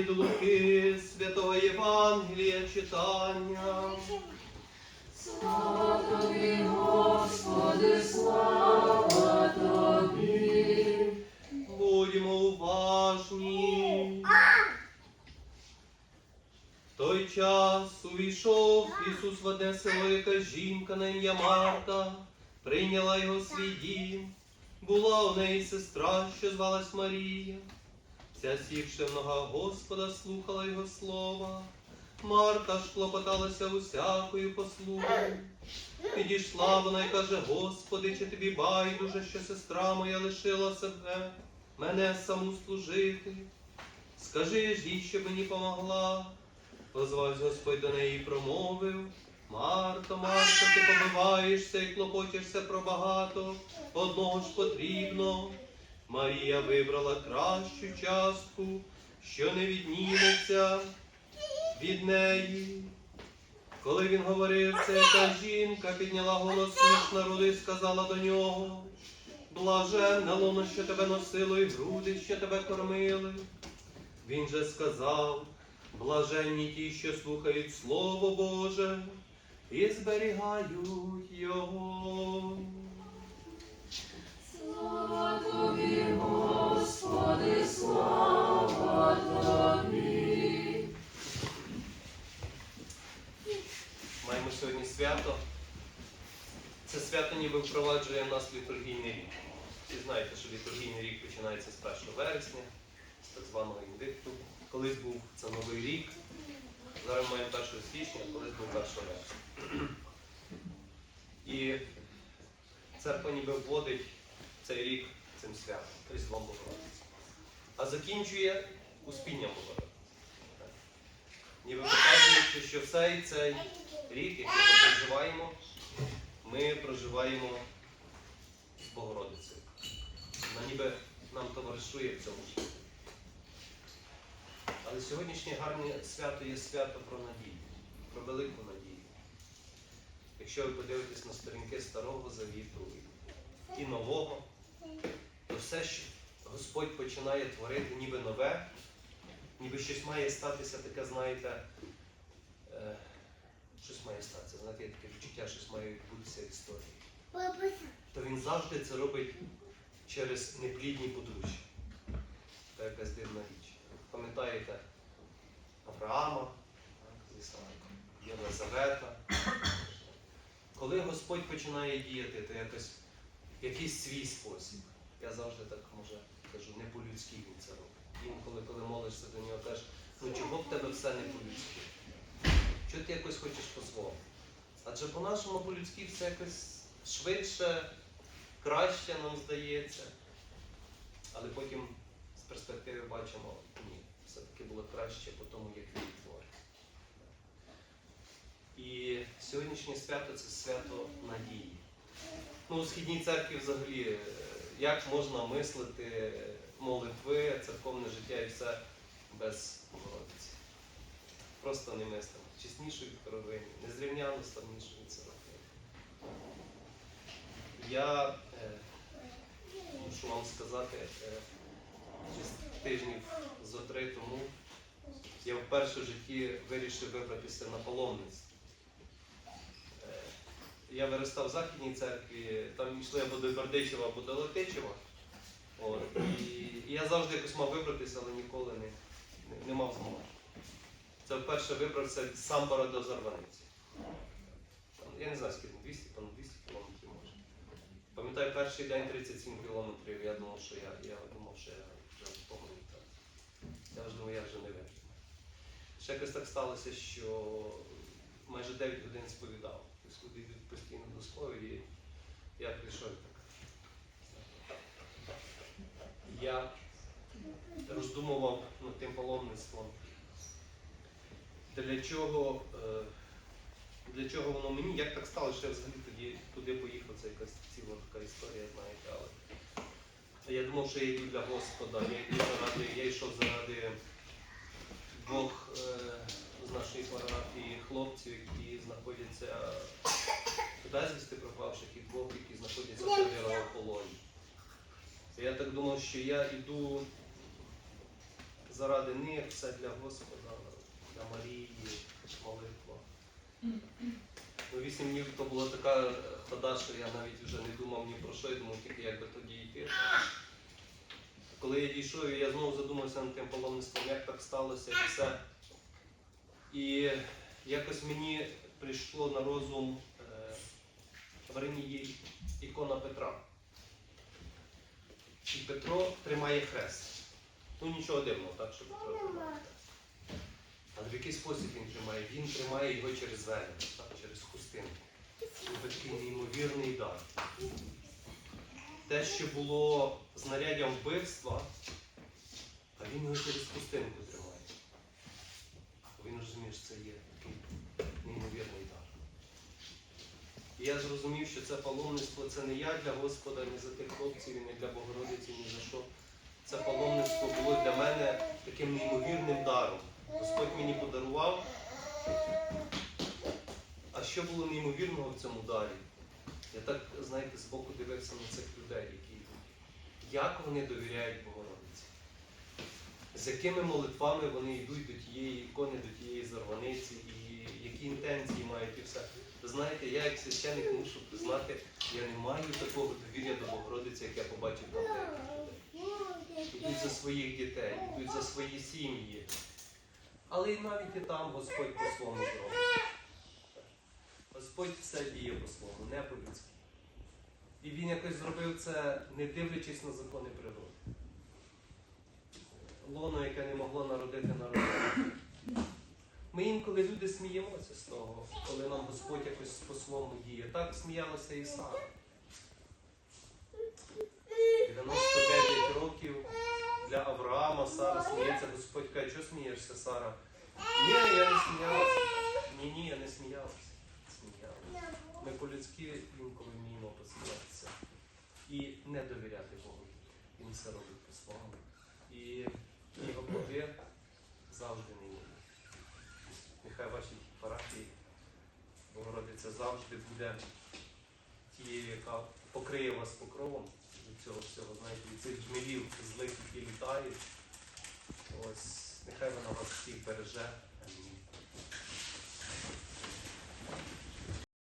від Луки Святого Євангелія читання. Слава тобі, Господи, слава тобі. Будьмо уважні. В той час увійшов Ісус в одне село, яка жінка на ім'я Марта, прийняла його свій дім. Була у неї сестра, що звалась Марія. Ця сівши нога Господа, слухала його слова. Марта ж клопоталася усякою послугою. Підійшла вона й каже, Господи, чи тобі байдуже, що сестра моя лишила себе, мене саму служити. Скажи ж їй, щоб мені помогла. Позвався Господь до неї і промовив. Марто, Марто, ти побиваєшся і клопочешся про багато, одного ж потрібно. Марія вибрала кращу частку, що не відніметься від неї. Коли він говорив це, яка жінка підняла голос між народу і сказала до нього, блаженна лоно, що тебе носило, і груди, що тебе кормили. Він же сказав, блаженні ті, що слухають Слово Боже і зберігають його. Ніби впроваджує в нас літургійний рік. Всі знаєте, що літургійний рік починається з 1 вересня, з так званого індикту. Колись був це новий рік. Зараз маємо 1 січня, колись був 1 вересня. І церква ніби вводить цей рік цим святом, Різдвом Богородиці. А закінчує успінням Богородиці. Ніби показуючи, що цей цей рік, який ми проживаємо, ми проживаємо з Богородицею. Вона ніби нам товаришує в цьому житті. Але сьогоднішнє гарне свято є свято про надію, про велику надію. Якщо ви подивитесь на сторінки Старого Завіту і Нового, то все, що Господь починає творити ніби нове, ніби щось має статися таке, знаєте, е, щось має статися, знаєте, є таке відчуття, щось має відбутися в історії. То він завжди це робить через неплідні подружжя. Це якась дивна річ. Пам'ятаєте Авраама з Ісааком, Єлизавета. Коли Господь починає діяти, то якось якийсь свій спосіб. Я завжди так може кажу, не по-людськи він це робить. Інколи, коли молишся до нього, кажеш, ну чого в тебе все не по-людськи? Чого ти якось хочеш по-свому? Адже по-нашому по-людськи все якось швидше, краще нам здається. Але потім з перспективи бачимо, ні, все-таки було краще по тому, як він творить. І сьогоднішнє свято це свято надії. Ну, у східній церкві взагалі, е, як можна мислити молитви, церковне життя і все без Богородиці. Просто не мислимо. Чеснішої хоровині, незрівняно славнішої церкви. Я е, мушу вам сказати, е, тижнів зо три тому я вперше в житті вирішив вибратися на паломництво. Е, Я виростав в Західній церкві, там йшли або до Бердичева, або до Летичева. І, і я завжди якось мав вибратися, але ніколи не, не, не мав змоги. Це вперше вибрався з Самбора до Зарваниці. Я не знаю, скільки 200, понад 200 кілометрів може. Пам'ятаю, перший день 37 кілометрів, я думав, що я, я думав, що я вже так. Я вже думав, я вже не вижу. Ще якось так сталося, що майже 9 годин сповідав. Тобто йдуть постійно до сповіді. Я прийшов так. Я роздумував над тим паломництвом. Для чого, е, для чого воно мені? Як так сталося, що я взагалі тоді туди поїхав, це якась ціла така історія, знаєте, але я думав, що я йду для Господа, я йду заради, я йшов заради двох е, з нашої парафії хлопців, які знаходяться безвісти пропавших, і двох, які знаходяться в Віровополоні. Я так думав, що я йду заради них, все для Господа, для Марії, молитва. Ну, вісім днів то була така хода, що я навіть вже не думав ні про що, я думав тільки як би тоді йти. Коли я дійшов, я знову задумався над тим паломництвом, як так сталося і все. І якось мені прийшло на розум е, в Римі є ікона Петра. І Петро тримає хрест. Ну нічого дивного, так, що Петро тримає хрест. Але в який спосіб він тримає? Він тримає його через вени, через хустинку. Це такий неймовірний дар. Те, що було знаряддям вбивства, а він його через хустинку тримає. Він розуміє, що це є такий неймовірний дар. І я зрозумів, що це паломництво це не я для Господа, ні за тих хлопців, і не для Богородиці, ні за що. Це паломництво було для мене таким неймовірним даром. Господь мені подарував. А що було неймовірного в цьому дарі? Я так, знаєте, збоку дивився на цих людей, які йдуть. Як вони довіряють Богородиці? З якими молитвами вони йдуть до тієї ікони, до тієї зарваниці, і які інтенції мають і все. Ви знаєте, я як священник мушу признати, я не маю такого довір'я до Богородиці, як я побачив там деяких людей. Йдуть за своїх дітей, йдуть за свої сім'ї. Але і навіть і там Господь по-своєму зробить. Господь все діє по-своєму, не по-людськи. І він якось зробив це, не дивлячись на закони природи. Лоно, яке не могло народити народити. Ми інколи люди сміємося з того, коли нам Господь якось по-своєму діє. Так сміялася і Сара. 99 років для Авраама Сара сміється. Господь каже, що смієшся, Сара? Ні, я не сміялася. Ні, ні, я не сміялася. Сміялася. Ми по-людськи інколи вміємо посміятися і не довіряти Богу. Він все робить по-своєму. І його плоди завжди не є. Нехай в вашій парафії Богородиця завжди буде тією, яка покриє вас покровом від цього всього, знаєте, від цих джмелів злих, які літають. Ось, нехай вона вас всіх береже,